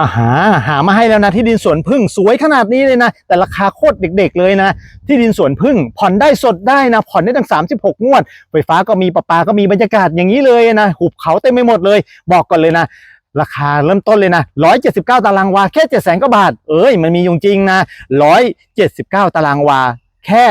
อาหาหามาให้แล้วนะที่ดินสวนพึ่งสวยขนาดนี้เลยนะ แต่ราคาโคตรเด็ก ๆ เลยนะ ที่ดินสวนพึ่งผ่อนได้สดได้นะ ผ่อนได้ตั้ง 36 งวด ไฟฟ้าก็มีประปาก็มีบรรยากาศอย่างนี้เลยนะหุบเขาเต็มไปหมดเลย บอกก่อนเลยนะราคาเริ่มต้นเลยนะ 179 ตารางวา แค่7 0 0 0 0กว่าบาท เอ้ย มันมีอยู่จริงนะ 179 ตารางวา แค่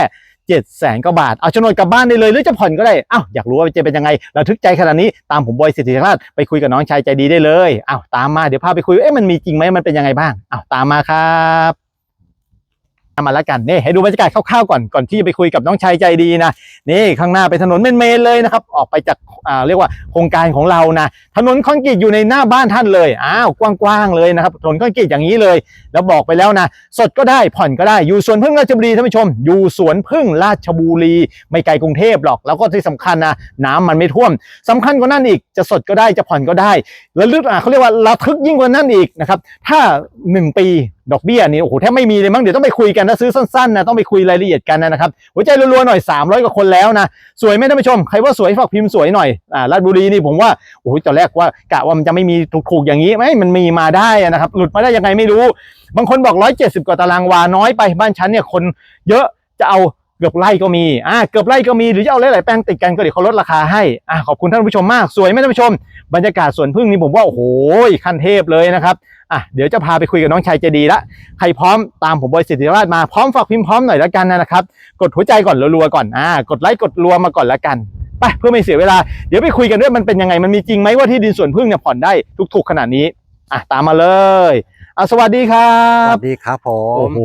7 0 0 0 0กว่าบาท เอาโฉนดกลับบ้านได้เลยหรือจะผ่อนก็ได้อ้าวอยากรู้ว่าจะเป็นยังไงเราทึกใจขนาดนี้ตามผมบอยสิทธิราชไปคุยกับน้องชายใจดีได้เลยอ้าวตามมาเดี๋ยวพาไปคุยเอ๊ะมันมีจริงไหมมันเป็นยังไงบ้างอ้าวตามมาครับ มาแล้วกันนี่ให้ดูบรรยากาศคร่าวๆก่อนก่อนที่จะไปคุยกับน้องชายใจดีนะนี่ข้างหน้าเป็นถนนเมนๆเลยนะครับออกไปจากอ่าเรียกว่าโครงการของเรานะถนนคอนกรีตอยู่ในหน้าบ้านท่านเลยอ้าวกว้างๆเลยนะครับถนนคอนกรีตอย่างนี้เลย แล้วบอกไปแล้วนะสดก็ได้ผ่อนก็ได้อยู่สวนพึ่งราชบุรีท่านผู้ชม อยู่สวนพึ่งราชบุรี ไม่ไกลกรุงเทพหรอก แล้วก็ที่สำคัญนะน้ำมันไม่ท่วมสำคัญกว่านั้นอีกจะสดก็ได้จะผ่อนก็ได้ แล้วลึกอะเขาเรียกว่าระทึกยิ่งกว่านั้นอีกนะครับถ้า 1 ปี ดอกเบี้ยนี่โอ้โหแทบไม่มีเลยมั้งเดี๋ยวต้องไปคุยกันนะซื้อสั้นๆนะต้องไปคุยรายละเอียดกันนะครับหัวใจรัวๆหน่อย 300กว่าคนแล้วนะสวยไหมท่านผู้ชมใครว่าสวยฝากพิมพ์สวยหน่อยอ่าราชบุรีนี่ผมว่าโอ้โหตอนแรกว่ากะว่ามันจะไม่มีถูกๆอย่างนี้ไหมมันมีมาได้นะครับหลุดมาได้ยังไงไม่รู้ บางคนบอก 170 กว่าตารางวาน้อยไปบ้านฉันเนี่ยคนเยอะจะเอาเกือบไร่ก็มี อ่า เกือบไร่ก็มี หรือจะเอาหลายๆแปลงติดกันก็เดี๋ยวเขาลดราคาให้ อ่าขอบคุณท่านผู้ชมมาก สวยไหมท่านผู้ชม บรรยากาศสวนพึ่งนี่ผมว่า โอ้โห ขั้นเทพเลยนะครับ อะเดี๋ยวจะพาไปคุยกับน้องชายใจดีละใครพร้อมตามผมบอยสิทธิราชมาพร้อมฝากพิมพ์พร้อมหน่อยละกันนะครับ กดหัวใจก่อนรัวๆก่อนอ่ากดไลค์กดรัวมาก่อนละกันไปเพื่อไม่เสียเวลาเดี๋ยวไปคุยกันด้วยมันเป็นยังไงมันมีจริงไหมว่าที่ดินสวนพึ่งเนี่ยผ่อนได้ทุกๆขนาดนี้อะตามมาเลยอะสวัสดีครัสบวัสดีครับผโอ้มโห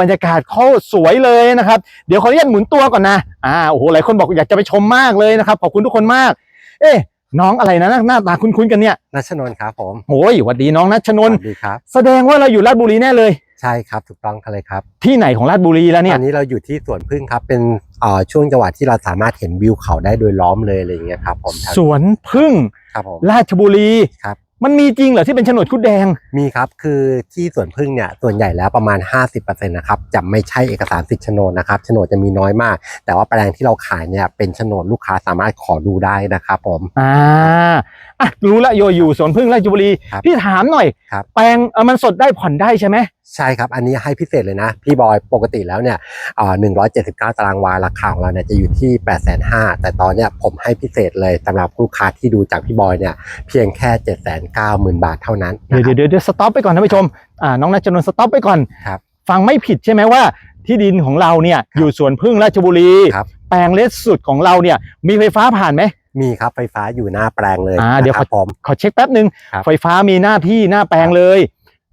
บรรยากาศเขาสวยเลยนะครับ เดี๋ยวขออนุญาตหมุนตัวก่อนนะอ่าโอ้โหหลายคนบอกอยากจะไปชมมากเลยนะครับขอบคุณทุกคนมาก เอ๊ะ น้องอะไรนะหน้าตาคุ้นๆกันเนี่ยนัชนนท์ครับผมโอ้ยหวัดดีน้องนัชนสนท์วัสดีครับ แสดงว่าเราอยู่ราชบุรีแน่เลย ใช่ครับถูกต้องกันเลยครับ ที่ไหนของราชบุรีแล้วตเนี่ยอนนี้เราอยู่ที่สวนพึ่งครับ เป็นเอ่อช่วงจังหวะที่เราสามารถเห็นวิวเขาได้โดยล้อมเลยอะไรอย่างเงี้ยครับผมสวนพึ่งครับผมราชบุรีครับ มันมีจริงเหรอที่เป็นโฉนดคุดแดง มีครับคือที่สวนพึ่งเนี่ยส่วนใหญ่แล้วประมาณ 50%นะครับจะไม่ใช่เอกสารสิทธิ์โฉนดนะครับโฉนดจะมีน้อยมาก แต่ว่าแปลงที่เราขายเนี่ยเป็นโฉนดลูกค้าสามารถขอดูได้นะครับผม อ่าอะรู้ละโยอยู่สวนพึ่งราชบุรีครับพี่ถามหน่อย ครับ แปลงเออมันสดได้ผ่อนได้ใช่ไหมใช่ครับ อันนี้ให้พิเศษเลยนะ พี่บอยปกติแล้วเนี่ยอ่า179 ตารางวาราคาของเราเนี่ยจะอยู่ที่ 8 5 0 0 0แต่ตอนเนี้ยผมให้พิเศษเลยสำหรับลูกค้าที่ดูจากพี่บอยเนี่ยเพียงแค่790,000บาทเท่านั้นเดี๋ยวนะครับเดี๋ยวเดี๋ยวสต็อปไปก่อนท่านผู้ชมอ่าน้องนัชนนท์สต็อปไปก่อนครับฟังไม่ผิดใช่ไหมว่าที่ดินของเราเนี่ยอยู่สวนพึ่งราชบุรีครับแปลงเล็กสุดของเราเนี่ยมีไฟฟ้าผ่านไหมมีครับไฟฟ้าอยู่หน้าแปลงเลยอ่าเดี๋ยวนะครับผมขอเช็คแป๊บหนึ่งครับไฟฟ้ามีหน้าที่หน้าแปลงเลย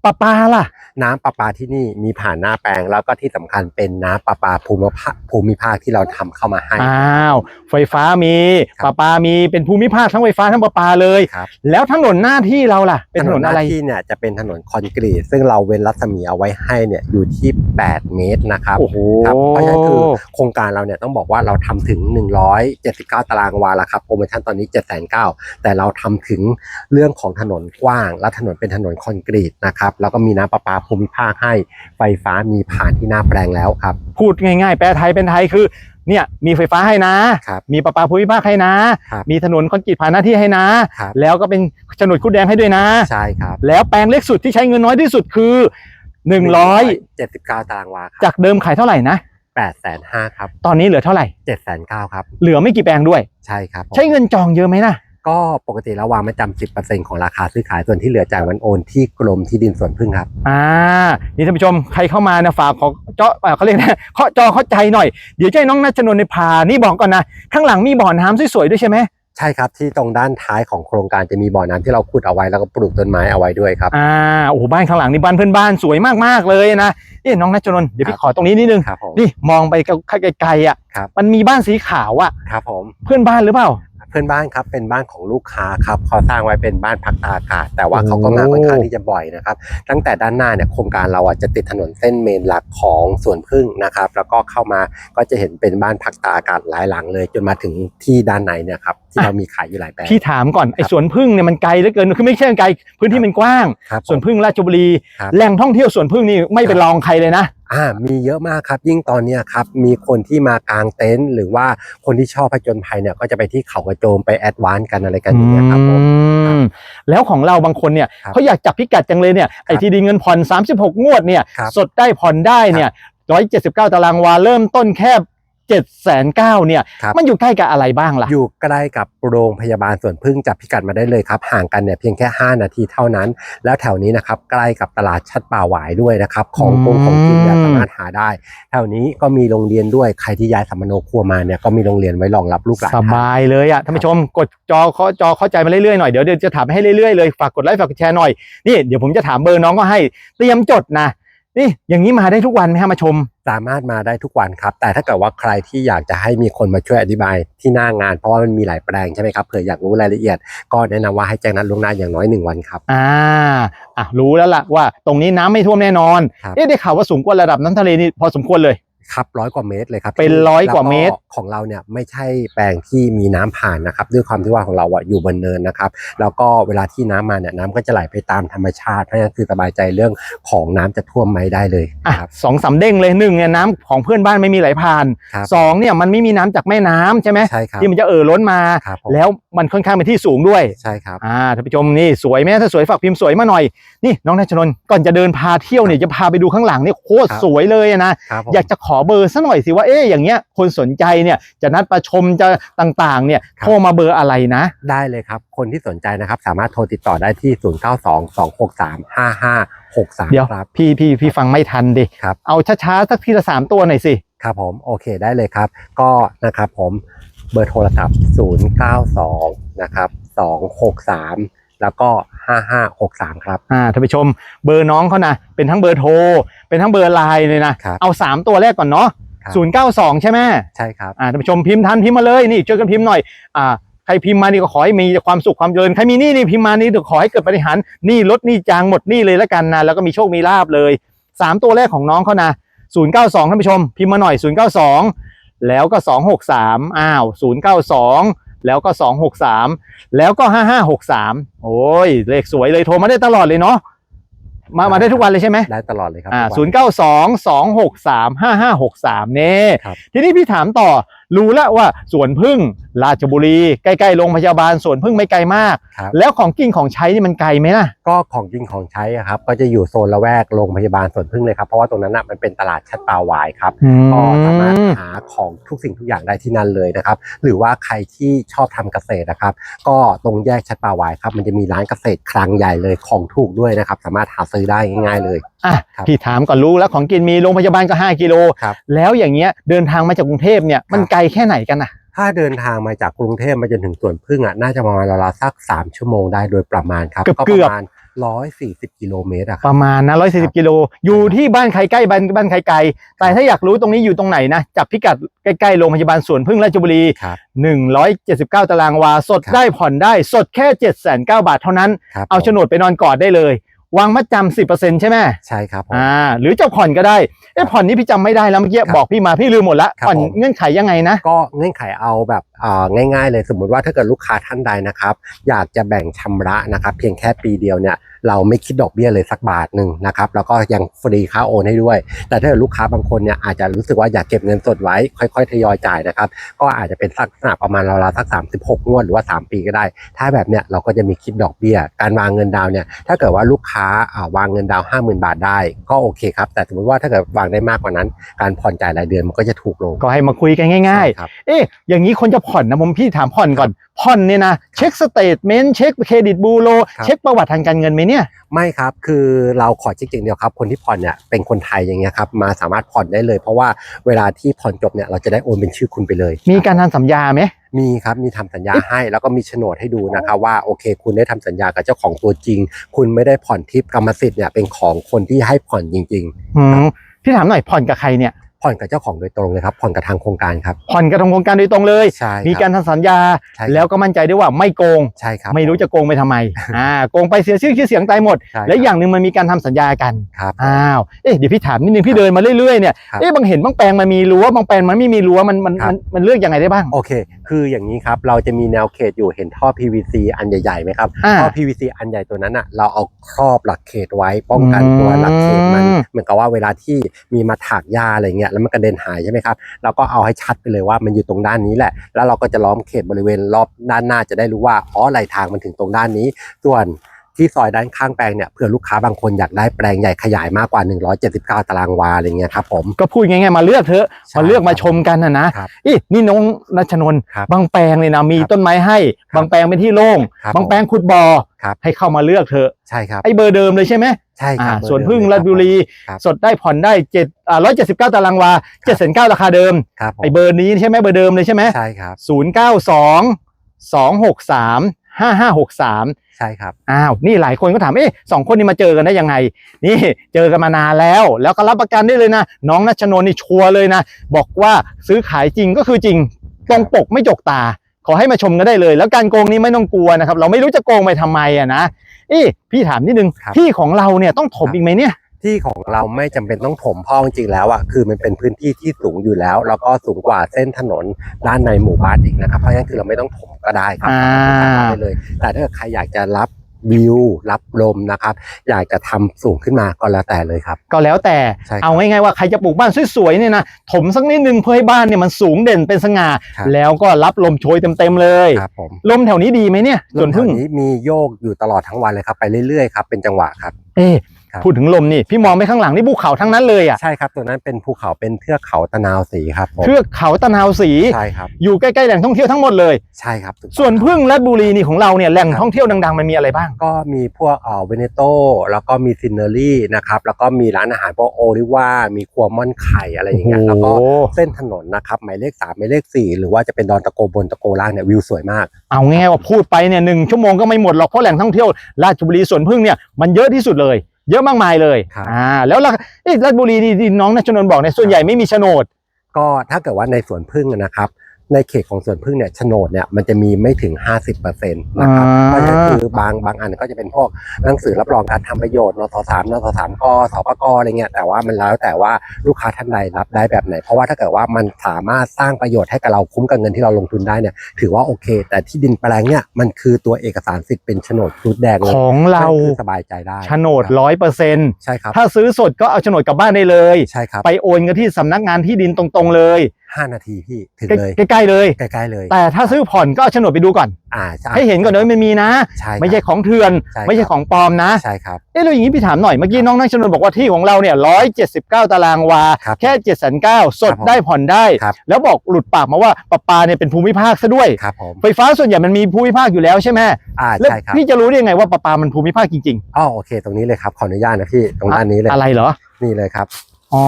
ปะปาล่ะ น้ำประปาที่นี่มีผ่านหน้าแปลงแล้วก็ที่สำคัญเป็นน้ำประปาภูมิภาคภูมิภาคที่เราทำเข้ามาให้ อ้าว ไฟฟ้ามีครับปะปามีเป็นภูมิภาคทั้งไฟฟ้าทั้งปะปาเลย ครับแล้วถนนหน้าที่เราล่ะ เป็นถนนหอะไรที่เนี่ยจะเป็นถนนคอนกรีต ซึ่งเราเว้นรัศมีเอาไว้ให้เนี่ยอยู่ที่ 8 เมตรนะครับ โอ้โหครับเพราะฉะนั้นคือโครงการเราเนี่ยต้องบอกว่าเราทำถึง 179 ตารางวาแล้วครับโปรโมชั่นตอนนี้ 7,900แต่เราทำถึงเรื่องของถนนกว้าง และถนนเป็นถนนคอนกรีตนะครับแล้วก็มีน้ำประปาภูมิภาคให้ไฟฟ้ามีผ่านที่หน้าแปลงแล้วครับ พูดง่ายๆ แปลไทยเป็นไทยคือเนี่ยมีไฟฟ้าให้นะ ครับมีประปาภูมิภาคให้นะ ครับมีถนนคอนกรีตผ่านหน้าที่ให้นะ ครับ แล้วก็เป็นโฉนดคุดแดงให้ด้วยนะ ใช่ครับแล้วแปลงเล็กสุดที่ใช้เงินน้อยที่สุดคือ 100 179ตารางวาครับจากเดิมขายเท่าไหร่นะ8,500ครับตอนนี้เหลือเท่าไหร่7,900ครับเหลือไม่กี่แปลงด้วย ใช่ครับผมใช้เงินจองเยอะไหมนะ ก็ปกติแล้ววางไม่จำ10%ของราคาซื้อขายส่วนที่เหลือจ่ายวันโอนที่กรมที่ดินสวนพึ่งครับ อ่า นี่ท่านผู้ชมใครเข้ามานะฝากขอเจาะเอ่อเขาเรียกนะเคาะจอเข้าใจหน่อย เดี๋ยวจะให้น้องนัชนนท์ในพา นี่บอกก่อนนะ ข้างหลังมีบ่อน้ำสวยๆด้วยใช่ไหม ใช่ครับที่ตรงด้านท้ายของโครงการจะมีบ่อน้ำที่เราขุดเอาไว้แล้วก็ปลูกต้นไม้เอาไว้ด้วยครับ อ่า โอ้โห บ้านข้างหลังนี่บ้านเพื่อนบ้านสวยมากๆเลยนะเอ๊ะน้องนัชนนท์เดี๋ยวพี่ขอตรงนี้นิดนึง ครับผม นี่มองไปไกลๆอะ ครับ มันมีบ้านสีขาวอะ ครับผม เพื่อนบ้านหรือเปล่า เพื่อนบ้านครับเป็นบ้านของลูกค้าครับเขาสร้างไว้เป็นบ้านพักตากอากาศ แต่ว่าโอ้เขาก็มาค่อนข้างที่จะบ่อยนะครับ ตั้งแต่ด้านหน้าเนี่ยโครงการเราอะจะติดถนนเส้นเมนหลักของสวนพึ่งนะครับ แล้วก็เข้ามาก็จะเห็นเป็นบ้านพักตากอากาศหลายหลังเลย จนมาถึงที่ด้านในเนี่ยครับที่เรามีขายอยู่หลายแปลง พี่ถามก่อนไอ้สวนพึ่งเนี่ยมันไกลเหลือเกินคือไม่ใช่ไกลพื้นที่มันกว้าง ครับผมสวนพึ่งราชบุรี ครับ แหล่งท่องเที่ยวสวนพึ่งนี่ไม่เป็นรองใครเลยนะ อ่ามีเยอะมากครับ ยิ่งตอนเนี้ยครับมีคนที่มากางเต็นท์หรือว่าคนที่ชอบผจญภัยเนี่ยก็จะไปที่เขากระโจมไปแอดวานซ์กันอะไรกันอย่างเงี้ยครับผมอืมแล้วของเราบางคนเนี่ยครับเขาอยากจับพิกัดจังเลยเนี่ยไอ้ที่ดีเงินผ่อน 36 งวดเนี่ยครับสดได้ผ่อนได้เนี่ย179 ตารางวาเริ่มต้นแค่ 7แสนเเนี่ยครับมันอยู่ใกล้กับอะไรบ้างล่ะ อยู่ใกล้กับโรงพยาบาลสวนพึ่งจับพิกัดมาได้เลยครับ ห่างกันเนี่ยเพียงแค่ 5 นาทีเท่านั้น แล้วแถวนี้นะครับใกล้กับตลาดชัดป่าหวายด้วยนะครับ ของกงของกินเนี่ยสามารถหาได้ แถวนี้ก็มีโรงเรียนด้วยใครที่ย้ายสัมมโนครัวมาเนี่ยก็มีโรงเรียนไว้รองรับลูกหลานสท่านบายเลยอะท่านผู้ชมกดจอเขาจอเข้าใจมาเรื่อยๆหน่อยเดี๋ยวเดี๋ยวจะถามให้เรื่อยๆเลยฝากกดไลค์ฝากกดแชร์หน่อยนี่เดี๋ยวผมจะถามเบอร์น้องก็ให้เตรียมจดนะนี่อย่างนี้มาได้ทุกวันไหมฮะมาชม สามารถมาได้ทุกวันครับ แต่ถ้าเกิดว่าใครที่อยากจะให้มีคนมาช่วยอธิบายที่หน้างาน เพราะว่ามันมีหลายแปลงใช่ไหมครับเผื่ออยากรู้รายละเอียด ก็แนะนำว่าให้แจ้งนัดล่วงหน้าอย่างน้อยหนึ่งวันครับ อ่าอะรู้แล้วล่ะว่า ตรงนี้น้ำไม่ท่วมแน่นอนครับ เอ๊ะได้ข่าวว่าสูงกว่าระดับน้ำทะเลนี่พอสมควรเลย ครับร้อยกว่าเมตรเลยครับเป็นร้อยกว่าเมตรแล้ของเราเนี่ยไม่ใช่แปลงที่มีน้ำผ่านนะครับ ด้วยความที่ว่าของเราอะอยู่บนเนินนะครับ แล้วก็เวลาที่น้ำมาเนี่ยน้ำก็จะไหลไปตามธรรมชาติเพราะฉะนั้นคือสบายใจเรื่องของน้ำจะท่วมไหมได้เลยอะครับสองสามเด้งเลยหนึ่งเนี่ยน้ำของเพื่อนบ้านไม่มีไหลผ่านครับสองเนี่ยมันไม่มีน้ำจากแม่น้ำใช่ไหมใช่ครับที่มันจะเอ่อล้นมาครับผมแล้วมันค่อนข้างเป็นที่สูงด้วยใช่ครับอ่าท่านผู้ชมนี่สวยไหมถ้าสวยฝากพิมพ์สวยมาหน่อยนี่น้องนัชนนท์ก่อนจะเดินพาเที่ยวเนี่ยจะพาไปดูข้างหลังนี่โคตรครับสวยเลยอะนะครับผมอยากจะขอเบอร์ซะหน่อยสิว่าเอ๊ะอย่างเงี้ยคนสนใจเนี่ยจะนัดประชมจะต่างๆเนี่ยครับโทรมาเบอร์อะไรนะ ได้เลยครับ คนที่สนใจนะครับสามารถโทรติดต่อได้ที่ 0 9 2 2 6 3 5 5 6เดี๋ยว3ครับพี่พี่พี่ฟังไม่ทันดิครับเอาช้าๆสักทีละสามตัวหน่อยสิครับผมโอเคได้เลยครับ ก็นะครับผมเบอร์โทรศัพท์ 092 นะครับ 263 แล้วก็ 5563 ครับ อ่าท่านผู้ชมเบอร์น้องเขานะเป็นทั้งเบอร์โทร เป็นทั้งเบอร์ไลน์เลยนะครับ เอาสามตัวแรกก่อนเนาะครับศูนย์เก้าสองใช่ไหมใช่ครับ อ่าท่านผู้ชมพิมพ์ทันพิมพ์มาเลยนี่ช่วยกันพิมพ์หน่อยอ่าใครพิมพ์มานี่ก็ขอให้มีความสุขความเจริญใครมีหนี้นี่พิมพ์มานี่เดี๋ยวขอให้เกิดปฏิหารย์หนี้ลดหนี้จางหมดหนี้เลยแล้วกันนะแล้วก็มีโชคมีลาบเลยสามตัวแรกของน้องเขานะศูนย์เก้าสองท่านผู้ชมพิมพ์มาหน่อยศูนย์เก้าสองแล้วก็สองหกสามอ้าวศูนย์เก้าสอง แล้วก็สองหกสามแล้วก็ห้าห้าหกสามโอ้ย เลขสวยเลยโทรมาได้ตลอดเลยเนาะมามาได้ทุกวันเลยใช่ไหมได้ตลอดเลยครับอ่าทุกศูวันย์เก้าสองสองหกสามห้าห้าหกสามเน่ครับทีนี้พี่ถามต่อ รู้แล้วว่าสวนพึ่งราชบุรี ใกล้ๆโรงพยาบาลสวนพึ่งไม่ไกลมาก ครับ แล้วของกินของใช้นี่มันไกลไหมล่ะ ก็ของกินของใช้อะครับ ก็จะอยู่โซนละแวกโรงพยาบาลสวนพึ่งเลยครับ เพราะว่าตรงนั้นน่ะมันเป็นตลาดชัดป่าหวายครับ ก็สามารถหาของทุกสิ่งทุกอย่างได้ที่นั่นเลยนะครับ หรือว่าใครที่ชอบทำเกษตรนะครับ ก็ตรงแยกชัดป่าหวายครับ มันจะมีร้านเกษตรคลังใหญ่เลยของถูกด้วยนะครับ สามารถหาซื้อได้ง่ายๆเลย อะครับพี่ถามก่อนรู้แล้วของกินมีโรงพยาบาลก็ 5 กิโล ครับ แล้วอย่างเงี้ยเดินทางมาจากกรุงเทพเนี่ยมันไกลแค่ไหนกันน่ะถ้าเดินทางมาจากกรุงเทพมาจนถึงสวนพึ่งอะน่าจะประมาณราวๆสัก3ชั่วโมงได้โดยประมาณครับเกือบก็เกืปอบระมาณ140กิโลเมตรอะคปรับ ระมาณนะร้อยสี่คสิรับบกิโลอยู่ที่บ้านใครใกล้บ้านบ้านใครไกล แต่ถ้าอยากรู้ตรงนี้อยู่ตรงไหนนะจับพิกัดใกล้ๆโรงพยาบาลสวนพึ่งราชบุรี ครับ 179 ตารางวา สดครับได้ผ่อนได้สดแค่709บาทเท่านั้น ครับเอาโฉนดไปนอนกอดได้เลย วางมัดจำสิบเปอร์เซ็นต์ใช่ไหมใช่ครับผม อ่า หรือจะผ่อนก็ได้เอ๊ะผ่อนนี้พี่จำไม่ได้แล้วเมื่อกี้ครับบอกพี่มาพี่ลืมหมดละครับผ่อนผม เงื่อนไขยังไงนะ ก็เงื่อนไขเอาแบบอ่า ง่ายๆเลยสมมุติว่าถ้าเกิดลูกค้าท่านใดนะครับ อยากจะแบ่งชำระนะครับ เพียงแค่ปีเดียวเนี่ยเราไม่คิดดอกเบี้ยเลยสักบาทหนึ่งนะครับแล้วก็ยังฟรีค่าโอนให้ด้วย แต่ถ้าเกิดลูกค้าบางคนเนี่ยอาจจะรู้สึกว่าอยากเก็บเงินสดไว้ ค่อยๆทยอยจ่ายนะครับ ก็อาจจะเป็นลักษณะประมาณราวๆสัก 36 งวดหรือว่า 3 ปีก็ได้ ถ้าแบบเนี้ยเราก็จะมีคิดดอกเบี้ย การวางเงินดาวน์เนี่ยถ้าเกิดว่าลูกค้าอ่าวางเงินดาวน์50,000 บาทได้ ก็โอเคครับแต่สมมติว่าถ้าเกิดวางได้มากกว่านั้น การผ่อนจ่ายรายเดือนมันก็จะถูกลงก็ให้มาคุยกันง่ายใช่ครับๆเอ๊ะอย่างนี้คนจะผ่อนนะผมพี่ถามผ่อนก่อนผ่อนเนี่ยนะเช็คสเตทเมนต์เช็คเครดิตบูโรครับเช็คประวัติทางการเงินไหมเนี่ยไม่ครับคือเราขอเช็คอย่างเดียวครับคนที่ผ่อนเนี่ยเป็นคนไทยอย่างเงี้ยครับมาสามารถผ่อนได้เลย เพราะว่าเวลาที่ผ่อนจบเนี่ยเราจะได้โอนเป็นชื่อคุณไปเลย มีการทำสัญญาไหมมีครับมีทำสัญญาให้แล้วก็มีโฉนดให้ดูนะครับว่าโอเค คุณได้ทำสัญญากับเจ้าของตัวจริง คุณไม่ได้ผ่อนทิปกรรมสิทธิ์เนี่ยเป็นของคนที่ให้ผ่อนจริงอืมพี่ถามหน่อยผ่อนกับใครเนี่ย ผ่อนกับเจ้าของโดยตรงเลยครับผ่อนกับทางโครงการครับ ผ่อนกระทงโครงการโดยตรงเลย ใช่คบมีการทำสัญญา ใช่ครับ แล้วก็มั่นใจได้ว่าไม่โกง ใช่ครับ ไม่รู้จะโกงไปทำไม อ่า โกงไปเสียชื่อชื่อเสียงตายหมด ใช่ครับ และอย่างหนึ่งมันมีการทำสัญญากัน ครับ อ้าว เอ๊ะเดี๋ยวพี่ถามนิดนึงพี่เดินมาเรื่อยๆเนี่ย ครับเอ๊ะบางเห็นบางแปลงมันมีรั้วบางแปลงมันไม่มีรั้วมันมันครับ มันมันเลือกยังไงได้บ้าง โอเค คืออย่างนี้ครับ เราจะมีแนวเขตอยู่เห็นท่อ PVC อันใหญ่ๆไหมครับ อ่าท่อ PVC อันใหญ่ตัวนั้นอะ เราเอาครอบหลักเขตไว้ป้องกันตัวหลักเขตมัน อืม เหมือนกับว่าเวลาที่มีมาถากหญ้าอะไรเงี้ยแล้วมันกระเด็นหายใช่ไหมครับเราก็เอาให้ชัดไปเลยว่ามันอยู่ตรงด้านนี้แหละ แล้วเราก็จะล้อมเขตบริเวณรอบด้านหน้าจะได้รู้ว่าอ๋อไหลทางมันถึงตรงด้านนี้ ส่วน ที่ซอยด้านข้างแปลงเนี่ยเผื่อลูกค้าบางคนอยากได้แปลงใหญ่ขยายมากกว่า 179 ตารางวาอะไรเงี้ยครับผม ก็พูดง่ายๆมาเลือกเถอะใช่มาเลือกมาชมกันนะนะครับอีนี่น้องนัชนนท์ครับบางแปลงเนี่ยนะมีครับต้นไม้ให้ ครับบางแปลงเป็นที่โล่งครับบางแปลงขุดบ่อครับ ให้เข้ามาเลือกเถอะใช่ครับไอ้เบอร์เดิมเลยใช่ไหมใช่คอ่ารับส่วนพึ่งเบอราชเดิมบุรี ครับสดได้ผ่อนได้เจ็ดอ่าร้อยเจ็ดสิบเก้าตารางวาเจ็ดแสนเก้าราคาเดิมครับผมไอ้เบอร์นี้ใช่ไหมเบอร์เดิมเลยใช่ไหม ใช่ครับศูนย์เก้าสองสอง หกสามห้าห้าหกสามใช่ครับอ้าวนี่หลายคนก็ถามเอ๊ะสองคนนี้มาเจอกันได้ยังไง นี่เจอกันมานานแล้ว แล้วก็รับประกันได้เลยนะ น้องนัชนนท์นี่ชัวร์เลยนะ บอกว่าซื้อขายจริงก็คือจริงตรงปกไม่จกตา ขอให้มาชมกันได้เลย แล้วการโกงนี้ไม่ต้องกลัวนะครับ เราไม่รู้จะโกงไปทำไมอะนะเอ๊ะพี่ถามนิดนึงครับที่ของเราเนี่ยต้องถมครับอีกไหมเนี่ย ที่ของเราไม่จำเป็นต้องถมเพ่อจริงๆแล้วอะคือมันเป็นพื้นที่ที่สูงอยู่แล้ว แล้วก็สูงกว่าเส้นถนนด้านในหมู่บ้านอีกนะครับเพราะฉะนั้นคือเราไม่ต้องถมก็ได้ครับอ่าทำได้เลย แต่ถ้าเกิดใครอยากจะรับวิวรับลมนะครับ อยากจะทำสูงขึ้นมาก็แล้วแต่เลยครับ ก็แล้วแต่ใช่ครับเอาง่ายๆว่าใครจะปลูกบ้านสวยๆเนี่ยนะถมสักนิดนึงเพื่อให้บ้านเนี่ยมันสูงเด่นเป็นสง่าครับแล้วก็รับลมโชยเต็มๆเลยครับผมลมแถวนี้ดีไหมเนี่ยสวนพึ่งลมแถวนี้มีโยกอยู่ตลอดทั้งวันเลยครับไปเรื่อยๆครับเป็นจังหวะครับ เอ๊ะครับ พูดถึงลมนี่พี่มองไปข้างหลังนี่ภูเขาทั้งนั้นเลยอะใช่ครับตัวนั้นเป็นภูเขาเป็นเทือกเขาตะนาวสีครับผมเทือกเขาตะนาวสีใช่ครับอยู่ใกล้ๆแหล่งท่องเที่ยวทั้งหมดเลยใช่ครับถูกต้องส่วนครับพึ่งและบุรีนี่ของเราเนี่ยแหล่งครับท่องเที่ยวดังๆมันมีอะไรบ้าง ก็มีพวกเอ่อเวเนโตแล้วก็มีซินเนอรี่นะครับแล้วก็มีร้านอาหารพวกโอริว่ามีครัวม่อนไข่อะไรอย่างเงี้ยแล้วก็เส้นถนนนะครับหมายเลขสามหมายเลขสี่หรือว่าจะเป็นดอนตะโกบนตะโกล่างเนี่ยวิวสวยมาก เอาง่ายๆว่าพูดไปเนี่ยหนึ่งชั่วโมงก็ไม่หมดหรอกเพราะแหล่งท่องเที่ยวราชบุรีสวนพึ่งเนี่ยมันเยอะที่สุดเลย เยอะมากมายเลยครับ อ่าแล้วล่ะเอ๊ะราชบุรีนี่ที่น้องนัชนนท์บอกเนี่ยส่วนใหญ่ไม่มีโฉนด ก็ถ้าเกิดว่าในสวนพึ่งนะครับ ในเขตของสวนพึ่งเนี่ยโฉนดเนี่ยมันจะมีไม่ถึง 50%นะครับอ่า เพราะฉะนั้นคือบางบางอันก็จะเป็นพวกหนังสือรับรองการทำประโยชน์นสสามนสสามกสปกอะไรเงี้ยแต่ว่ามันแล้วแต่ว่าลูกค้าท่านใดรับได้แบบไหน เพราะว่าถ้าเกิดว่ามันสามารถสร้างประโยชน์ให้กับเราคุ้มกับเงินที่เราลงทุนได้เนี่ยถือว่าโอเค แต่ที่ดินแปลงเนี่ยมันคือตัวเอกสารสิทธิ์เป็นโฉนดชุดแดงเลยของเราคือสบายใจได้โฉนดร้อยเปอร์เซ็นต์ใช่ครับถ้าซื้อสดก็เอาโฉนดกลับบ้านได้เลย ใช่ครับ ไปโอนกันที่สำนักงานที่ดินตรงๆเลย ห้านาทีพี่ถึงเลยใกล้ๆเลยใกล้ๆเลย แต่ถ้าซื้อผ่อนก็เอาโฉนดไปดูก่อนอ่าช่ให้เห็นก่อนเลยมันมีนะใช่ครับไม่ใช่ของเถื่อนใช่ครับไม่ใช่ของปลอมนะใช่ครับเอ๊ะแล้วอย่างนี้พี่ถามหน่อยเมื่อกี้น้องนักชนนบอกว่าที่ของเราเนี่ยร้อยเจ็ดสิบเก้าตารางวาครับแค่เจ็ดแสนเก้าสดครับผมได้ผ่อนได้ครับแล้วบอกหลุดปากมาว่าประปาเนี่ยเป็นภูมิภาคซะด้วยครับผมไฟฟ้าส่วนใหญ่มันมีภูมิภาคอยู่แล้วใช่ไหมอ่าแล้วใช่ครับพี่จะรู้ได้ยังไงว่าประปามันภูมิภาคจริงอ๋อโอเค ตรงนี้เลยครับขออนุญาตนะพี่ตรงด้านนี้เลยอะไรเหรอนี่เลยครับ อ๋อ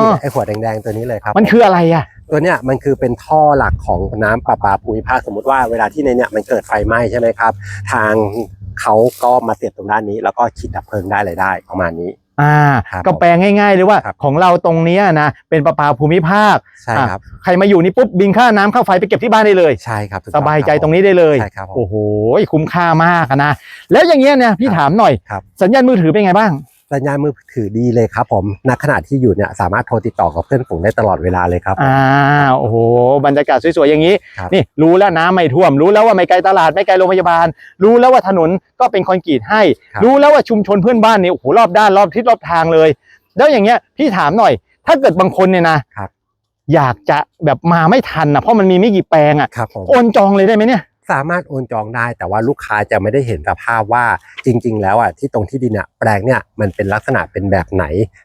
นี่ไอ้ขวดแดงๆตัวนี้เลยครับมันคืออะไรอะ ตัวเนี้ยมันคือเป็นท่อหลักของน้ำประปาภูมิภาคสมมติว่าเวลาที่ในเนี้ยมันเกิดไฟไหม้ใช่ไหมครับ ทางเขาก็มาเสียบตรงด้านนี้ แล้วก็ฉีดดับเพลิงได้เลยได้ประมาณนี้ อ่า ครับก็แปลงง่ายๆเลยว่าครับ ของเราตรงเนี้ยนะ เป็นประปาภูมิภาค ใช่ครับ ใครมาอยู่นี่ปุ๊บบินค่าน้ำค่าไฟไปเก็บที่บ้านได้เลย ใช่ครับถูกสต้องบายใจคบตรงนี้ได้เลย ใช่ครับผม โอ้โห คุ้มค่ามากอะนะ แล้วอย่างเงี้ยเนี่ยพี่ถามหน่อย ครับ สัญญาณมือถือเป็นไงบ้าง สัญญาณมือถือดีเลยครับผมณขณะที่อยู่เนี่ยสามารถโทรติดต่อกับเพื่อนฝูงได้ตลอดเวลาเลยครับ อ่าโอ้โหบรรยากาศสวยๆอย่างนี้ ครับ นี่รู้แล้วน้ำไม่ท่วม รู้แล้วว่าไม่ไกลตลาดไม่ไกลโรงพยาบาล รู้แล้วว่าถนนก็เป็นคอนกรีตให้รู้แล้วว่าชุมชนเพื่อนบ้านนี่โอ้โหรอบด้านรอบทิศรอบทางเลย แล้วอย่างเงี้ยพี่ถามหน่อย ถ้าเกิดบางคนเนี่ยนะครับอยากจะแบบมาไม่ทันนะเพราะมันมีไม่กี่แปลงอะครับผมโอนจองเลยได้ไหมเนี่ย สามารถโอนจองได้ แต่ว่าลูกค้าจะไม่ได้เห็นสภาพว่าจริง ๆ แล้วอะที่ตรงที่ดินเนี่ยแปลงเนี่ยมันเป็นลักษณะเป็นแบบไหน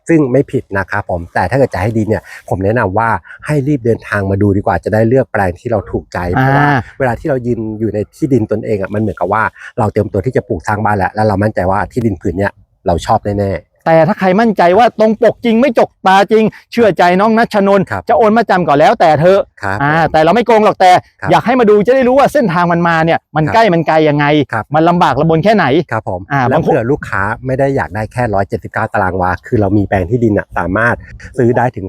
ซึ่งไม่ผิดนะครับผมแต่ถ้าเกิดจะให้ดีเนี่ยผมแนะนำว่าให้รีบเดินทางมาดูดีกว่าจะได้เลือกแปลงที่เราถูกใจเพราะว่าอ่าเวลาที่เรายืนอยู่ในที่ดินตนเองอะมันเหมือนกับว่าเราเตรียมตัวที่จะปลูกสร้างบ้านแล้วแล้วเรามั่นใจว่าที่ดินผืนเนี้ยเราชอบแน่ แต่ถ้าใครมั่นใจว่าตรงปกจริงไม่จกตาจริง เชื่อใจน้องนัชนนท์ครับจะโอนมาจำก่อนแล้วแต่เธอะครับอ่าแต่เราไม่โกงหรอกแต่ครับอยากให้มาดูจะได้รู้ว่าเส้นทางมันมาเนี่ยมันครับใกล้มันไกลยังไงครับมันลำบากลำบนแค่ไหนครับผมอ่าแล้วบางคนเผื่อลูกค้าไม่ได้อยากได้แค่ 179 ตารางวา คือเรามีแปลงที่ดินอะสามารถซื้อได้ถึง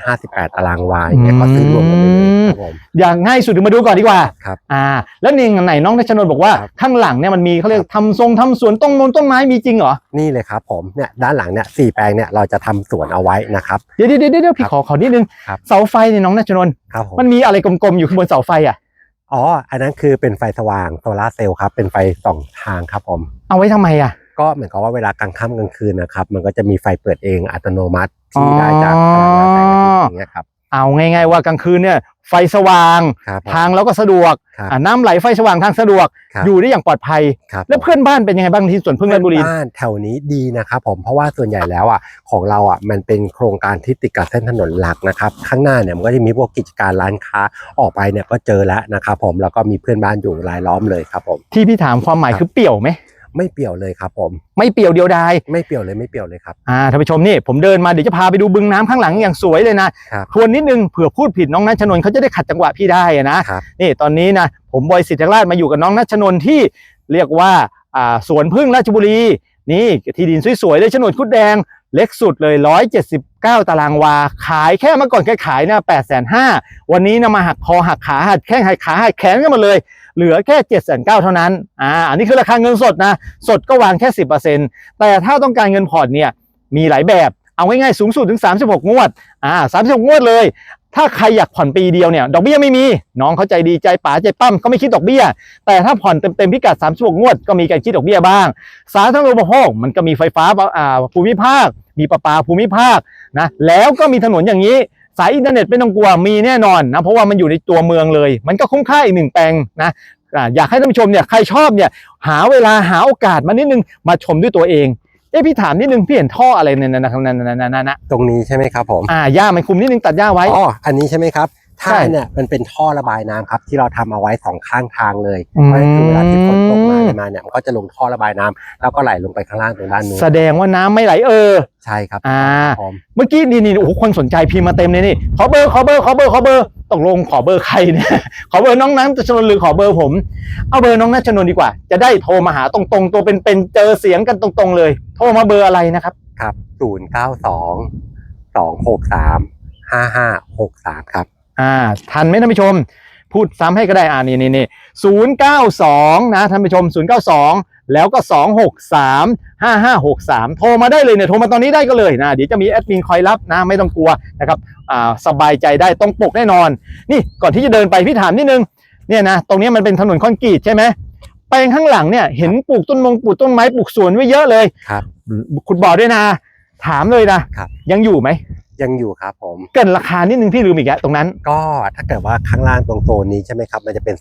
358 ตารางวาอย่างเงี้ยก็ซื้อรวมกันไปเลยครับผมอย่างง่ายสุดมาดูก่อนดีกว่าครับอ่า แล้วนี่ไหนน้องนัชนนท์บอกว่าครับข้างหลังเนี่ยมันมีเขาเรียกทำทรงทำสวนต้นมนต้นไม้มีจริงเหรอนี่เลยครับผมเนี่ยด้านหลังเนี่ยสี่แปลงเนี่ยเราจะทำสวนเอาไว้นะครับ เดี๋ยวเดี๋ยวเดี๋ยวพี่ครับขอขอนิดนึง ครับ เสาไฟเนี่ยน้องนัชนนท์ครับผม มันมีอะไรกลมๆอยู่ข้างบนเสาไฟอะ อ๋อ อันนั้นคือเป็นไฟสว่างโซลาร์เซลล์ครับ เป็นไฟสองทางครับผม เอาไว้ทำไมอะ ก็เหมือนกับว่าเวลากลางค่ำกลางคืนนะครับ มันก็จะมีไฟเปิดเองอัตโนมัติที่ได้จากพลังงานแสงอาทิตย์อย่างเงี้ยครับ เอาง่ายๆว่ากลางคืนเนี่ย ไฟสว่าง ครับผม ทางเราก็สะดวกครับอ่าน้ำไหลไฟสว่างทางสะดวก ครับ อยู่ได้อย่างปลอดภัย ครับแล้วเพื่อนบ้านเป็นยังไงบ้างที่สวนพึ่งราชบุรีบ้านแถวนี้ดีนะครับผมเพราะว่าส่วนใหญ่แล้วอะของเราอะมันเป็นโครงการที่ติดกับเส้นถนนหลักนะครับ ข้างหน้าเนี่ยมันก็จะมีพวกกิจการร้านค้าออกไปเนี่ยก็เจอแล้วนะครับผมแล้วก็มีเพื่อนบ้านอยู่รายล้อมเลยครับผม ที่พี่ถามความหมายครับ คือเปี่ยวไหม ไม่เปี่ยวเลยครับ ผม ไม่เปี่ยวเดียวดายไม่เปี่ยวเลยไม่เปี่ยวเลยครับอ่าท่านผู้ชมนี่ผมเดินมาเดี๋ยวจะพาไปดูบึงน้ำข้างหลังอย่างสวยเลยนะครับทวนนิดนึงเผื่อพูดผิดน้องนัชนนท์เขาจะได้ขัดจังหวะพี่ได้อะนะครับนี่ตอนนี้นะผมบอยสิทธิราชมาอยู่กับน้องนัชนนท์ที่เรียกว่าอ่าสวนพึ่งราชบุรีนี่ที่ดินสวยๆเลยโฉนดคุดแดง เล็กสุดเลย 179 ตารางวา ขายแค่เมื่อก่อนแค่ขายนะ8 5 0 0วันนี้นะมาหักคอหักขาหักแข้งหักขาหักแขนกันมาเลย เหลือแค่ 7 9 0 0 0เท่านั้น อ่า อันนี้คือราคาเงินสดนะ สดก็วางแค่ 10%แต่ถ้าต้องการเงินผ่อนเนี่ย มีหลายแบบ เอาง่ายๆ สูงสุดถึง 36 งวด อ่า36 งวดเลย ถ้าใครอยากผ่อนปีเดียวเนี่ยดอกเบี้ยไม่มี น้องเขาใจดีใจป๋าใจปั้มก็ไม่คิดดอกเบี้ย แต่ถ้าผ่อนเต็มๆพิกัด36งวดก็มีการคิดดอกเบี้ยบ้าง สาธารณูปโภคมันก็มีไฟฟ้าอ่าภูมิภาค มีประปาภูมิภาคนะแล้วก็มีถนนอย่างนี้สายอินเทอร์เน็ตไม่ต้องกลัวมีแน่นอนนะเพราะว่ามันอยู่ในตัวเมืองเลย มันก็คุ้มค่าอีกหนึ่งแปลงนะอยากให้ท่านผู้ชมเนี่ยใครชอบเนี่ยหาเวลาหาโอกาสมานิดนึงมาชมด้วยตัวเอง เอ้พี่ถามนิดนึงพี่เห็นท่ออะไรเนี่ยนะนะนะนะนะนะตรงนี้ใช่ไหมครับผม อ่าหญ้ามันคุมนิดนึงตัดหญ้าไว้ อ๋อ อันนี้ใช่ไหมครับ ถ้าเนี่ยมันเป็นท่อระบายน้ำครับ ที่เราทำเอาไว้สองข้างทางเลยอืมเพราะฉะนั้นคือเวลาที่ฝนตกมาอะไรมาเนี่ยมันก็จะลงท่อระบายน้ำแล้วก็ไหลลงไปข้างล่างตรงด้านนู้นแสดงว่าน้ำไม่ไหลเออใช่ครับอ่าผมเมื่อกี้นี่นี่โอ้โหคนสนใจพิมพ์มาเต็มเลยนี่ขอเบอร์ขอเบอร์ขอเบอร์ขอเบอร์ตกลงขอเบอร์ใครเนี่ยขอเบอร์น้องนัทชนนท์หรือขอเบอร์ผม เอาเบอร์น้องนัทชนนท์ดีกว่า จะได้โทรมาหาตรงๆ ตัวเป็นๆเจอเสียงกันตรงๆ เลย โทรมาเบอร์อะไรนะครับครับศูนย์เก้าสองสองหกสามห้าห้าหกสามครับ อ่าทันไหมท่านผู้ชม พูดซ้ำให้ก็ได้อ่านี่นี่นี่ศูนย์เก้าสองนะท่านผู้ชมศูนย์เก้าสองแล้วก็สองหกสามห้าห้าหกสามโทรมาได้เลยเนี่ยโทรมาตอนนี้ได้ก็เลยนะเดี๋ยวจะมีแอดมินคอยรับนะไม่ต้องกลัวนะครับอ่าสบายใจได้ตรงปกแน่นอน นี่ก่อนที่จะเดินไปพี่ถามนิดนึงเนี่ยนะตรงนี้มันเป็นถนนคอนกรีตใช่ไหมแปลงข้างหลังเนี่ยเห็นปลูกต้นมงปลูกต้นไม้ปลูกสวนไว้เยอะเลยครับ ขุดบ่อด้วยนะ ถามเลยนะครับ ยังอยู่ไหม ยังอยู่ครับผม เกินราคานิดนึงพี่ลืมอีกแล้วตรงนั้น ก็ถ้าเกิดว่าข้างล่างตรงโซนนี้ใช่ไหมครับ มันจะเป็น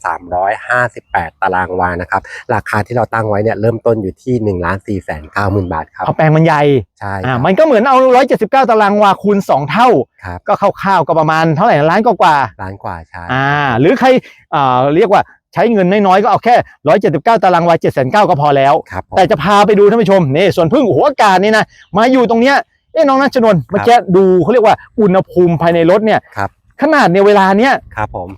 358 ตารางวานะครับ ราคาที่เราตั้งไว้เนี่ยเริ่มต้นอยู่ที่1ล้าน4แสน9หมื่นบาทครับเอาแปลงมันใหญ่ใช่คอ่ารับมันก็เหมือนเอา 179 ตารางวาคูณ 2 เท่า ครับก็คร่าวๆก็ประมาณเท่าไหร่นะล้านกว่าล้านกว่าใช่ๆอ่า หรือใครอ่าเรียกว่าใช้เงินน้อยๆก็เอาแค่ 179 ตารางวา709ก็พอแล้ว ครับผมแต่จะพาไปดูท่านผู้ชมนี่ส่วนพึ่งโอ้โหอากาศนี่นะมาอยู่ตรงเนี้ย เอ้น้องนัชนนท์เมื่อกี้ดูเขาเรียกว่าอุณหภูมิภายในรถเนี่ยครับ ขนาดเนี่ยเวลาเนี้ยครับผม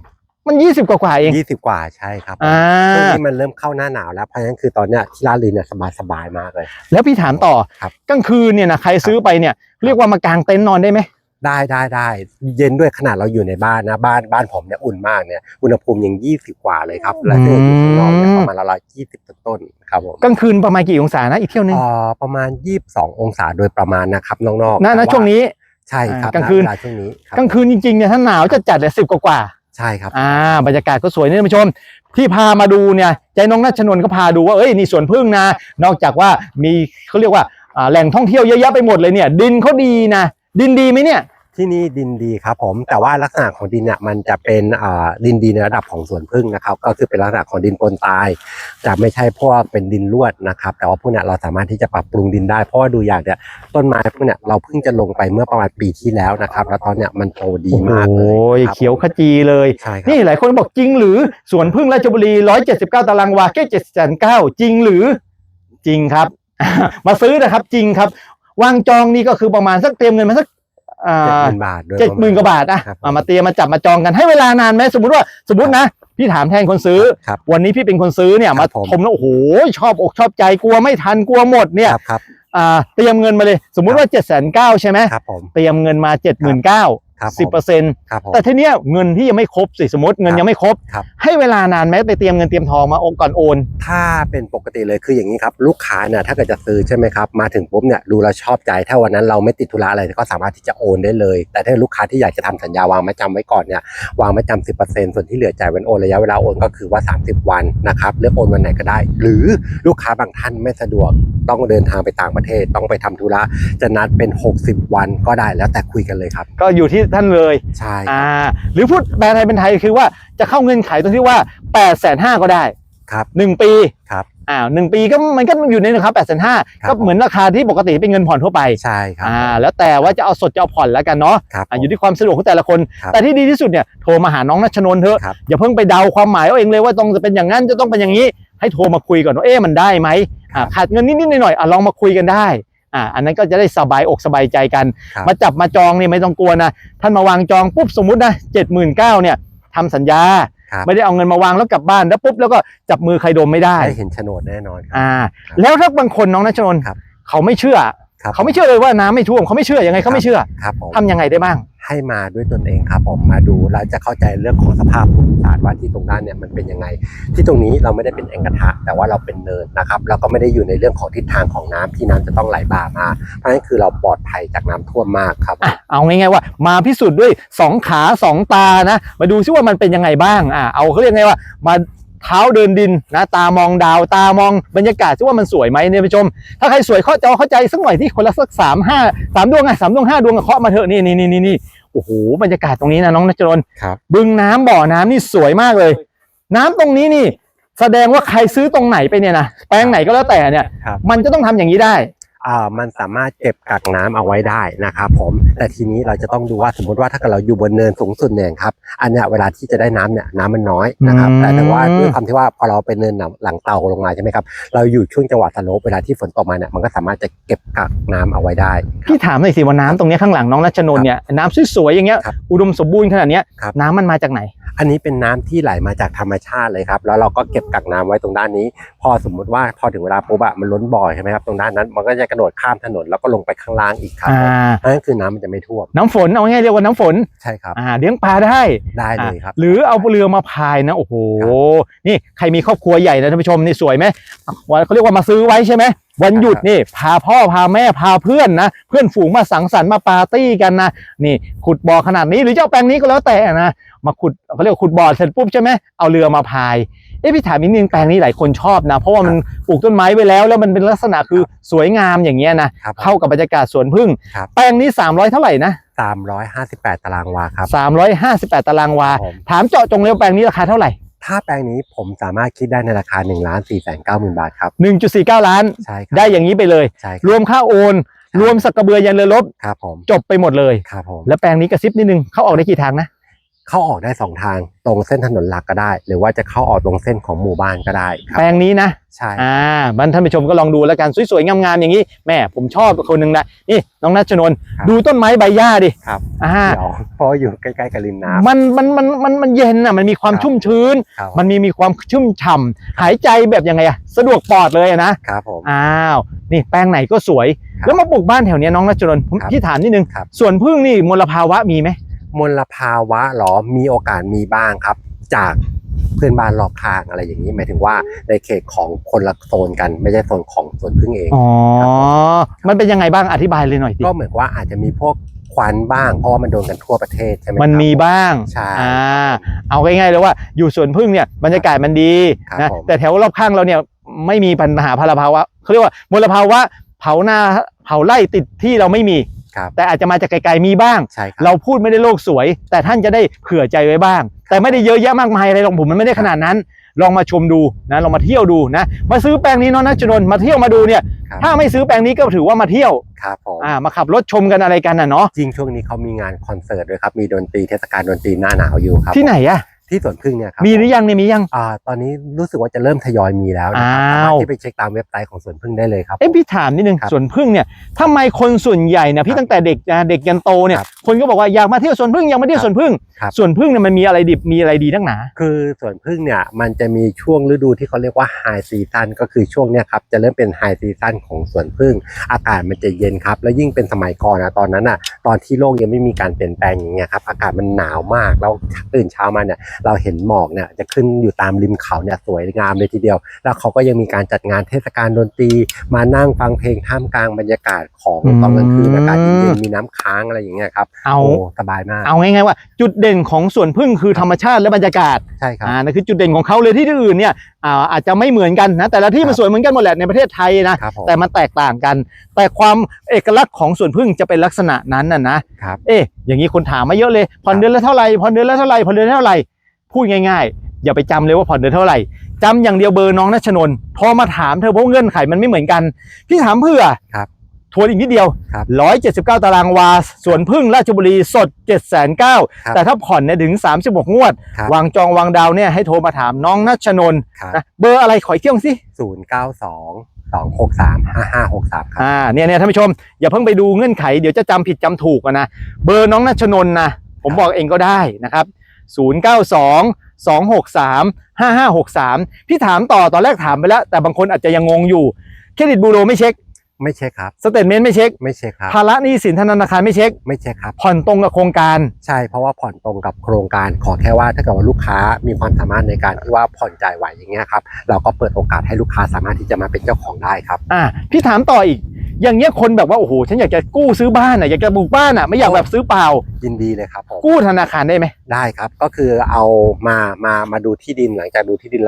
มัน 20 กว่าๆเอง 20 กว่าใช่ครับผมอ่าช่วงนี้มันเริ่มเข้าหน้าหนาวแล้วเพราะฉะนั้นคือตอนเนี้ยที่ลาดลีเนี่ยสบายสบายๆมากเลย แล้วพี่ถามต่อครับกลางคืนเนี่ยนะใครซื้อไปเนี่ยเรียกว่ามากางเต็นท์นอนได้ไหม ได้ได้ได้เย็นด้วยขนาดเราอยู่ในบ้านนะบ้านบ้านผมเนี่ยอุ่นมากเนี่ยอุณหภูมิยัง20กว่าเลยครับ แล้วถ้าเกิดอยู่ข้างนอกเนี่ยประมาณละร้อยยี่สิบต้นๆครับผมกลางคืนประมาณกี่องศานะอีกเที่ยวนึงเอ่อประมาณ22องศาโดยประมาณนะครับน้องๆนะแต่นะช่วงนี้ใช่ครับอ่ากลางคืนเวลาช่วงนี้ครับกลางคืนจริงๆเนี่ยถ้าหนาวจะจัดเลยสิบกว่าใช่ครับๆอ่าบรรยากาศก็สวยนี่ท่านผู้ชม ที่พามาดูเนี่ยใจน้องนัชนนท์ก็พาดูว่าเอ้ยนี่สวนพึ่งนะ นอกจากว่ามีเขาเรียกว่าอ่าแหล่งท่องเที่ยวเยอะแยะไปหมดเลยเนี่ย ดินเขาดีนะ ดินดีไหมเนี่ย ที่นี่ดินดีครับผมแต่ว่าลักษณะของดินเนี่ยมันจะเป็นอ่าดินดีในระดับของสวนพึ่งนะครับ ก็คือเป็นลักษณะของดินปนตาย จะไม่ใช่พวกเป็นดินลวดนะครับ แต่ว่าพวกเนี้ยเราสามารถที่จะปรับปรุงดินได้เพราะว่าดูอย่างเนี่ยต้นไม้พวกเนี้ยเราเพิ่งจะลงไปเมื่อประมาณปีที่แล้วนะครับ แล้วตอนเนี้ยมันโตดีมากเลยโอ้ยครับเขียวขจีเลย ใช่ครับ นี่หลายคนบอกจริงหรือสวนพึ่งราชบุรี 179 ตารางวาแค่709จริงหรือ จริงครับ มาซื้อนะครับจริงครับ วางจองนี่ก็คือประมาณสักเตรียมเงินมาสักอ่เจ็ดหามื่นบาทโดยเจ็ดหมื่นกว่าบาทนะครับผมเอามาเตรียมมาจับมาจองกันให้เวลานานไหมสมมติว่าสมมตินะพี่ถามแทนคนซื้อครับวันนี้พี่เป็นคนซื้อเนี่ยครัมาบผมชมแล้วโอ้โหชอบอกชอบใจกลัวไม่ทันกลัวหมดเนี่ยครับครับอ่าเตรียมเงินมาเลย สมมุติว่า7จ็ดแสนเก้าใช่ไหมครับผมเตรียมเงินมา7จ็ดหมื่นเก้า ครับสิบผเปมอร์เซ็นต์ครับผมแต่ทีเนี้ยเงินที่ยังไม่ครบสิสมมติเงินครับยังไม่ครบ ครับ ให้เวลานานไหมไปเตรียมเงินเตรียมทองมาโอนก่อนโอน ถ้าเป็นปกติเลยคืออย่างนี้ครับ ลูกค้าเนี่ยถ้าเกิดจะซื้อใช่ไหมครับ มาถึงปุ๊บเนี่ยดูเราชอบใจ ถ้าวันนั้นเราไม่ติดธุระอะไรก็สามารถที่จะโอนได้เลย แต่ถ้าลูกค้าที่อยากจะทำสัญญาวางมาจำไว้ก่อนเนี่ยวางมาจำสิส่วนที่เหลือจ่ายวันโอนระยะเวลาโอนก็คือว่า 30 วันนะครับเลือกโอนวันไหนก็ได้ หรือลูกค้าบางท่านไม่สะดวกต้องเดินทางไปต่างประเทศต้องไปทำธุระจะนัดเป็น 60 วันก็ได้แล้วแต่คุยกันเลยครับ ก็อยู่ที่ท่านเลยใช่อ่าหรือพูดแปลไทยเป็นไทยคือว่าจะเข้าเงินไขตรงที่ว่า8ปดแสนห้าก็ได้ครับหนึ่งปีครับอ่าหนึ่งปีก็มันก็อยู่ในนะครับแปดแสนห้าครับก็เหมือนราคาที่ปกติเป็นเงินผ่อนทั่วไปใช่ครับอ่าแล้วแต่ว่าจะเอาสดจะเอาผ่อนแล้วกันเนาะครับอ่าอยู่ที่ความสะดวกของแต่ละคนครับแต่ที่ดีที่สุดเนี่ยโทรมาหาน้องนัชนนท์เถอะครับอย่าเพิ่งไปเดาความหมายเอาเองเลยว่าต้องจะเป็นอย่างนั้นจะต้องเป็นอย่างนี้ให้โทรมาคุยก่อนว่าเอ๊ะมันได้ไหมอ่าขาดเงินนิดๆหน่อยๆอะลองมาคุยกันได้ อ่าอันนั้นก็จะได้สบายอกสบายใจกัน ครับ มาจับมาจองเนี่ยไม่ต้องกลัวนะท่านมาวางจองปุ๊บสมมุตินะเจ็ดหมื่นเก้าเนี่ยทำสัญญา ครับไม่ได้เอาเงินมาวางแล้วกลับบ้านแล้วปุ๊บแล้วก็จับมือใครดมไม่ได้ ได้เห็นโฉนดแน่นอนครับ อ่า ครับแล้วถ้าบางคนน้องนัชนนท์ครับ เขาไม่เชื่อ ครับเขาไม่เชื่อเลยว่าน้ำไม่ท่วมเขาไม่เชื่อยังไงเขาไม่เชื่อครับผม ทำยังไงได้บ้าง ให้มาด้วยตนเองครับผมมาดูแล้วจะเข้าใจเรื่องของสภาพภูมิศาสตร์ว่าที่ตรงนั้นเนี่ยมันเป็นยังไง ที่ตรงนี้เราไม่ได้เป็นแอ่งกระทะ แต่ว่าเราเป็นเนินนะครับแล้วก็ไม่ได้อยู่ในเรื่องของทิศทางของน้ำที่น้ำจะต้องไหลบ่ามาเพราะฉะนั้นคือเราปลอดภัยจากน้ำท่วมมากครับอเอาง่ายๆว่า มาพิสูจน์ด้วยสองขาสองตานะ มาดูซิว่ามันเป็นยังไงบ้างอะเอาเขาเรียกไงว่ามาเท้าเดินดินนะตามองดาวตามองบรรยากาศซิว่ามันสวยไหมเนี่ยผู้ชม ถ้าใครสวยเข้าใจเข้าใจสักหน่อยที่คนละสักสามห้าสามดวงอะสามดวงห้าดวงเคาะมาเถอะนี่นี่นี่นี่ โอ้โหบรรยากาศตรงนี้นะน้องนัชรนครับ บึงน้ำบ่อน้ำนี่สวยมากเลย น้ำตรงนี้นี่ แสดงว่าใครซื้อตรงไหนไปเนี่ยนะแปลงไหนก็แล้วแต่เนี่ยครับมันจะต้องทำอย่างนี้ได้อ่า มันสามารถเก็บกักน้ำเอาไว้ได้นะครับผมแต่ทีนี้เราจะต้องดูว่าสมมติว่าถ้าเกิดเราอยู่บนเนินสูงสุดเนี่ยครับอันเนี้ยเวลาที่จะได้น้ำเนี่ยน้ำมันน้อยนะครับอืมแต่แต่ว่าด้วยความที่ว่าพอเราเป็นเนินหลังเตาลงมาใช่ไหมครับเราอยู่ช่วงจังหวะสโลปเวลาที่ฝนตกมาเนี่ยมันก็สามารถจะเก็บกักน้ำเอาไว้ได้พี่ถามหน่อยสิว่าน้ำตรงเนี้ยข้างหลังน้องนัชนนท์เนี่ยน้ำสวยๆอย่างเงี้ยครับอุดมสมบูรณ์ขนาดเนี้ยครับน้ำมันมาจากไหน อันนี้เป็นน้ำที่ไหลมาจากธรรมชาติเลยครับแล้วเราก็เก็บกักน้ำไว้ตรงด้านนี้ พอสมมุติว่าพอถึงเวลาปุ๊บอะมันล้นบ่อใช่ไหมครับตรงด้านนั้นมันก็จะกระโดดข้ามถนนแล้วก็ลงไปข้างล่างอีกครับอ่านั่นคือน้ำมันจะไม่ท่วมน้ำฝนเอาง่ายๆเรียกว่าน้ำฝน ใช่ครับ อ่าเลี้ยงปลาได้ ได้เลยครับอ่าหรือเอาเรือมาพายนะโอ้โหนี่ใครมีครอบครัวใหญ่นะท่านผู้ชมนี่สวยไหมวันเขาเรียกว่ามาซื้อไว้ใช่ไหมวันหยุดนี่พาพ่อพาแม่พาเพื่อนนะเพื่อนฝูงมาสังสรรค์มาปาร์ตี้กันนะนี่ขุดบ่อขนาดนี้หรือจะเอาแปลงนี้ก็แล้วแต่นะมาขุดเขาเรียกว่าขุดบ่อเสร็จปุ๊บใช่ไหมเอาเรือมาพาย เอ้พี่ถามนิดนึงแปลงนี้หลายคนชอบนะ เพราะว่ามันปลูกต้นไม้ไว้แล้ว แล้วมันเป็นลักษณะคือสวยงามอย่างเงี้ยนะ ครับเข้ากับบรรยากาศสวนพึ่ง ครับ แปลงนี้ 300 เท่าไหร่นะ358ตารางวาครับ 358 ตารางวา ครับผม ถามเจาะจงเลยว่าแปลงนี้ราคาเท่าไหร่ ถ้าแปลงนี้ผมสามารถคิดได้ในราคา1นึ่งล้านสี่แสนเก้าหมื่นบาทครับ 1.49 ล้าน ใช่ครับได้อย่างนี้ไปเลย ใช่ครรับวมค่าโอน รวมสักกระเบือยันเรือรบครับผมจบไปหมดเลย ครับผม แล้วแปลงนี้กระซิบนิดนึงเข้าออกได้กี่ทางนะ เข้าออกได้สองทาง ตรงเส้นถนนหลักก็ได้ หรือว่าจะเข้าออกตรงเส้นของหมู่บ้านก็ได้ครัแปลงนี้นะใช่ อ่าบันท่านผู้ชมก็ลองดูแล้วกันสวยๆงามๆอย่างนี้แม่ผมชอบคนหนึ่งนะนี่น้องนัชนนท์ดูต้นไม้ใบหญ้าดิครับอ่าเดี๋ยวเพราะว่าอยู่ใกล้ๆกับริมน้ำ มันมันมันมันมันเย็นอะมันมีความครับชุ่มชื้น ครับมันมีมีความชุ่มฉ่ำหายใจแบบยังไงอะสะดวกปลอดเลยอะนะ ครับผม อ้าวนี่แปลงไหนก็สวย ครับแล้วมาปลูกบ้านแถวเนี้ยน้องนัชนนท์ผมครับพี่ถามนิดนึงครับส่วนพึ่งนี่มลภาวะมีไหม มลภาวะเหรอมีโอกาสมีบ้างครับ จากเพื่อนบ้านรอบข้างอะไรอย่างนี้หมายถึงว่าในเขตของคนละโซนกันไม่ใช่โซนของสวนพึ่งเองอ๋อ มันเป็นยังไงบ้างอธิบายเลยหน่อยดิก็เหมือนว่าอาจจะมีพวกควันบ้าง เพราะว่ามันโดนกันทั่วประเทศใช่ไหมมันครับมีบ้างใช่อ่าเอาง่ายๆเลยว่าอยู่สวนพึ่งเนี่ยบรรยากาศมันดีครับนะผมแต่แถวรอบข้างเราเนี่ยไม่มีปัญหาพลภาวะเขาเรียกว่ามลภาวะเผาหน้าเผาไร่ติดที่เราไม่มี ครับแต่อาจจะมาจากไกลๆมีบ้าง ใช่ครับ เราพูดไม่ได้โลกสวย แต่ท่านจะได้เผื่อใจไว้บ้าง แต่ไม่ได้เยอะแยะมากมายอะไรหรอกผมมันไม่ได้ขนาดนั้น ลองมาชมดูนะลองมาเที่ยวดูนะ มาซื้อแปลงนี้เนาะนะจนนท์มาเที่ยวมาดูเนี่ย ครับ ถ้าไม่ซื้อแปลงนี้ก็ถือว่ามาเที่ยวครับผมอ่ามาขับรถชมกันอะไรกันน่ะเนาะจริงช่วงนี้เขามีงานคอนเสิร์ตด้วยครับ มีดนตรีเทศกาลดนตรีหน้าหนาวอยู่ครับที่ไหนอะ ที่สวนพึ่งเนี่ยครับมีหรือยังเนี่ยมียังอ่าตอนนี้รู้สึกว่าจะเริ่มทยอยมีแล้วนะครับอ้าวสามารถที่ไปเช็คตามเว็บไซต์ของสวนพึ่งได้เลยครับเอ้พี่ถามนิดนึงครับสวนพึ่งเนี่ยทำไมคนส่วนใหญ่เนี่ยพี่ครับตั้งแต่เด็กนะเด็กยันโตเนี่ยครับคนก็บอกว่าอยากมาเที่ยวสวนพึ่งอยากมาเที่ยวสวนพึ่งครับสวนพึ่งเนี่ยมันมีอะไรดิบมีอะไรดีนักหนาคือสวนพึ่งเนี่ยมันจะมีช่วงฤดูที่เขาเรียกว่าไฮซีซันก็คือช่วงเนี้ยครับจะเริ่มเป็นไฮซีซันของสวนพึ่งอากาศมันจะเย็นครับแล้วยิ่งเป็นสมัยก่อนนะตอนนั้นอะตอนที่โลกยังไม่มีการเปลี่ยนแปลงอย่างเงี้ยครับอากาศมันหนาวมากแล้วตื่นเช้ามาเนี่ยเราเห็นหมอกเนี่ยจะขึ้นอยู่ตามริมเขาเนี่ยสวยงามเลยทีเดียว แล้วเขาก็ยังมีการจัดงานเทศกาลดนตรี มานั่งฟังเพลงท่ามกลางบรรยากาศของอืมตอนกลางคืนอากาศเย็นๆมีน้ำค้างอะไรอย่างเงี้ยครับเอาโอ้สบายมากเอาง่ายๆว่า จุดเด่นของสวนพึ่งคือธรรมชาติและบรรยากาศใช่ครับอ่านั่นคือจุดเด่นของเขาเลยที่ที่อื่นเนี่ยอ่าอาจจะไม่เหมือนกันนะแต่ละที่ครัมันบสวยเหมือนกันหมดแหละในประเทศไทยนะครับผมแต่มันแตกต่างกัน แต่ความเอกลักษณ์ของสวนพึ่งจะเป็นลักษณะนั้นน่ะนะครับ เอ๊ะอย่างนี้คนถามมาเยอะเลยผ่อนเดือนละเท่าไหร่ผ่อนเดือนละเท่าไหร่ผ่อนเดือนละเท่าไหร่พูดง่ายๆ อย่าไปจำเลยว่าผ่อนเดือนเท่าไหร่จำอย่างเดียวเบอร์น้องนัชนนท์โทรมาถามเธอเพราะเงื่อนไขมันไม่เหมือนกัน พี่ถามเพื่อครับทวนอีกนิดเดียวครับ179 ตารางวา สวนพึ่งราชบุรีสด 7 9 0 0ครับ0แต่ถ้าผ่อนเนี่ยถึง 36 งวดครับวางจองวางดาวเนี่ยให้โทรมาถามน้องนัชนนท์ครับนะเบอร์อะไรขออีกเที่ยงสิศูนย์เก้า สองหกสามห้าห้าหกสามครับอ่าเนี่ยเนี่ยท่านผู้ชม อย่าเพิ่งไปดูเงื่อนไขเดี๋ยวจะจำผิดจำถูกนะ เบอร์น้องนัชนน์นะผมบอกเองก็ได้นะครับศูนย์เก้าสองสองหกสามห้าห้าหกสามพี่ถามต่อตอนแรกถามไปแล้ว แต่บางคนอาจจะยังงงอยู่ เครดิตบูโรไม่เช็ค ไม่เช็คครับ สเตทเมนต์ไม่เช็ค ไม่เช็คครับ ภาระหนี้สินธนาคารไม่เช็ค ไม่เช็คครับ ผ่อนตรงกับโครงการ ใช่ เพราะว่าผ่อนตรงกับโครงการ ขอแค่ว่าถ้าเกิดว่าลูกค้ามีความสามารถในการที่ว่าผ่อนจ่ายไหวอย่างเงี้ยครับ เราก็เปิดโอกาสให้ลูกค้าสามารถที่จะมาเป็นเจ้าของได้ครับ อ่า พี่ถามต่ออีก อย่างเงี้ยคนแบบว่าโอ้โห ฉันอยากจะกู้ซื้อบ้านอะ อยากจะบุกบ้านอะ ไม่อยากแบบซื้อเปล่า ยินดีเลยครับผมกู้ธนาคารได้ไหม ได้ครับ ก็คือเอามา มา มาดูที่ดินหลังจากดูที่ดินเรา